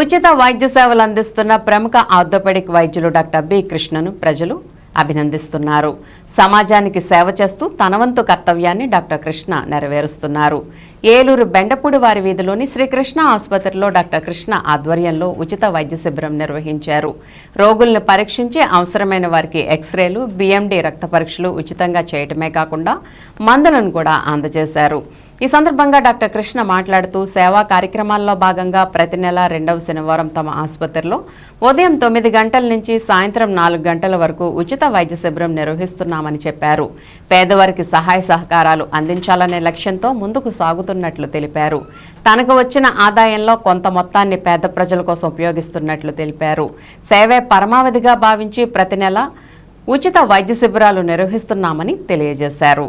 ఉచిత వైద్య సేవలు అందిస్తున్న ప్రముఖ ఆర్థోపెడిక్ వైద్యులు డాక్టర్ బి కృష్ణను ప్రజలు అభినందిస్తున్నారు. సమాజానికి సేవ చేస్తూ తనవంతు కర్తవ్యాన్ని డాక్టర్ కృష్ణ నెరవేరుస్తున్నారు. ఏలూరు బెండపూడి వారి వీధిలోని శ్రీకృష్ణ ఆసుపత్రిలో డాక్టర్ కృష్ణ ఆధ్వర్యంలో ఉచిత వైద్య శిబిరం నిర్వహించారు. రోగులను పరీక్షించి అవసరమైన వారికి ఎక్స్రేలు బిఎండి రక్త పరీక్షలు ఉచితంగా చేయటమే కాకుండా మందులను కూడా అందజేశారు. ఈ సందర్భంగా డాక్టర్ కృష్ణ మాట్లాడుతూ సేవా కార్యక్రమాల్లో భాగంగా ప్రతి నెల రెండవ శనివారం తమ ఆసుపత్రిలో ఉదయం తొమ్మిది గంటల నుంచి సాయంత్రం నాలుగు గంటల వరకు ఉచిత వైద్య శిబిరం నిర్వహిస్తున్నామని చెప్పారు. పేదవారికి సహాయ సహకారాలు అందించాలనే లక్ష్యంతో ముందుకు సాగుతున్నట్లు తెలిపారు. తనకు వచ్చిన ఆదాయంలో కొంత మొత్తాన్ని పేద ప్రజల కోసం ఉపయోగిస్తున్నట్లు తెలిపారు. సేవే పరమావధిగా భావించి ప్రతి నెల ఉచిత వైద్య శిబిరాలు నిర్వహిస్తున్నామని తెలియజేశారు.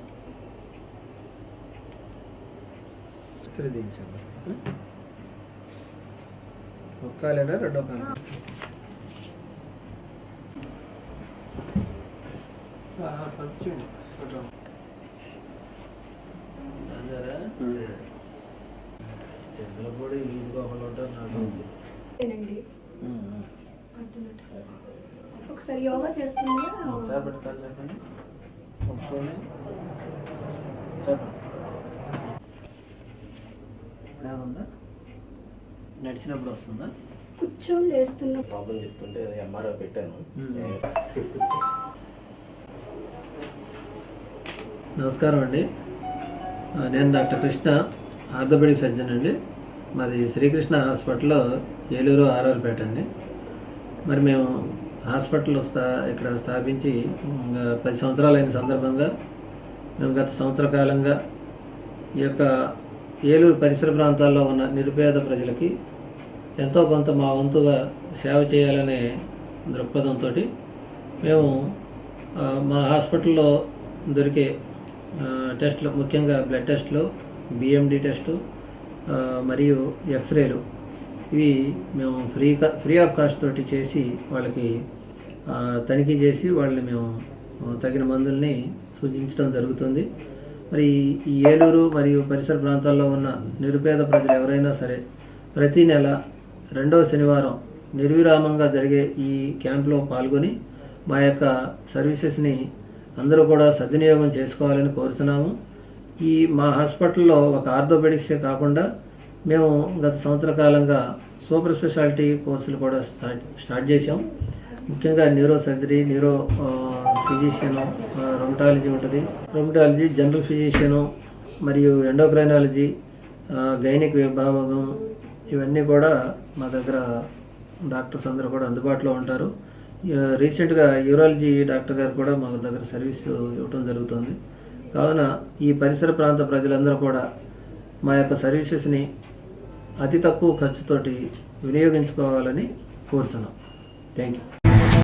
శ్రద్ధించండి. ఒక కాలేనా రెండో కాలు. పంచండి. ఒకళ్ళు ఉంటారు నాకు అర్థమవుతుంది. ఒకసారి యోగా చేస్తున్నా ఒకసారి పెట్టుకోవాలి చెప్పండి. ఒప్పుకోండి. చెప్పండి ఏముందా నడిచినప్పుడు వస్తుందా? కూర్చొని లేస్తున్నా ప్రాబ్లం చెప్తుంటే ఎంఆర్ఓ పెట్టాను. నమస్కారం అండి. నేను డాక్టర్ కృష్ణ ఆర్థోపెడిక్ సర్జన్ అండి. మాది శ్రీకృష్ణ హాస్పిటల్లో ఏలూరు ఆర్ఆర్పేట అండి. మరి మేము హాస్పిటల్ స్థా ఇక్కడ స్థాపించి పది సంవత్సరాలైన సందర్భంగా మేము గత సంవత్సర కాలంగా ఈ యొక్క ఏలూరు పరిసర ప్రాంతాల్లో ఉన్న నిరుపేద ప్రజలకి ఎంతో కొంత మా వంతుగా సేవ చేయాలనే దృక్పథంతో మేము మా హాస్పిటల్లో దొరికే టెస్ట్లు టెస్టులు ముఖ్యంగా బ్లడ్ టెస్టులు బిఎండి టెస్టు మరియు ఎక్స్రేలు ఇవి మేము ఫ్రీ కా- ఫ్రీ ఆఫ్ కాస్ట్ తోటి చేసి వాళ్ళకి తనిఖీ చేసి వాళ్ళని మేము తగిన మందుల్ని సూచించడం జరుగుతుంది. మరి ఈ ఏలూరు మరియు పరిసర ప్రాంతాల్లో ఉన్న నిరుపేద ప్రజలు ఎవరైనా సరే ప్రతి నెల రెండవ శనివారం నిర్విరామంగా జరిగే ఈ క్యాంప్లో పాల్గొని మా యొక్క సర్వీసెస్ని అందరూ కూడా సద్వినియోగం చేసుకోవాలని కోరుతున్నాము ఈ మా హాస్పిటల్లో ఒక ఆర్థోపెడిక్సే కాకుండా మేము గత సంవత్సర కాలంగా సూపర్ స్పెషాలిటీ కోర్సులు కూడా స్టార్ట్ స్టార్ట్ చేసాం ముఖ్యంగా neuro surgery neuro physician rheumatology ఉంటుంది. రొమటాలజీ జనరల్ ఫిజిషియను మరియు ఎండోక్రైనాలజీ గైనిక్ విభాగం ఇవన్నీ కూడా మా దగ్గర డాక్టర్స్ అందరూ కూడా అందుబాటులో ఉంటారు. రీసెంట్గా యూరాలజీ డాక్టర్ గారు కూడా మా దగ్గర సర్వీస్ ఇవ్వటం జరుగుతుంది. కావున ఈ పరిసర ప్రాంత ప్రజలందరూ కూడా మా యొక్క సర్వీసెస్ని అతి తక్కువ ఖర్చుతోటి వినియోగించుకోవాలని కోరుతున్నాం. Thank you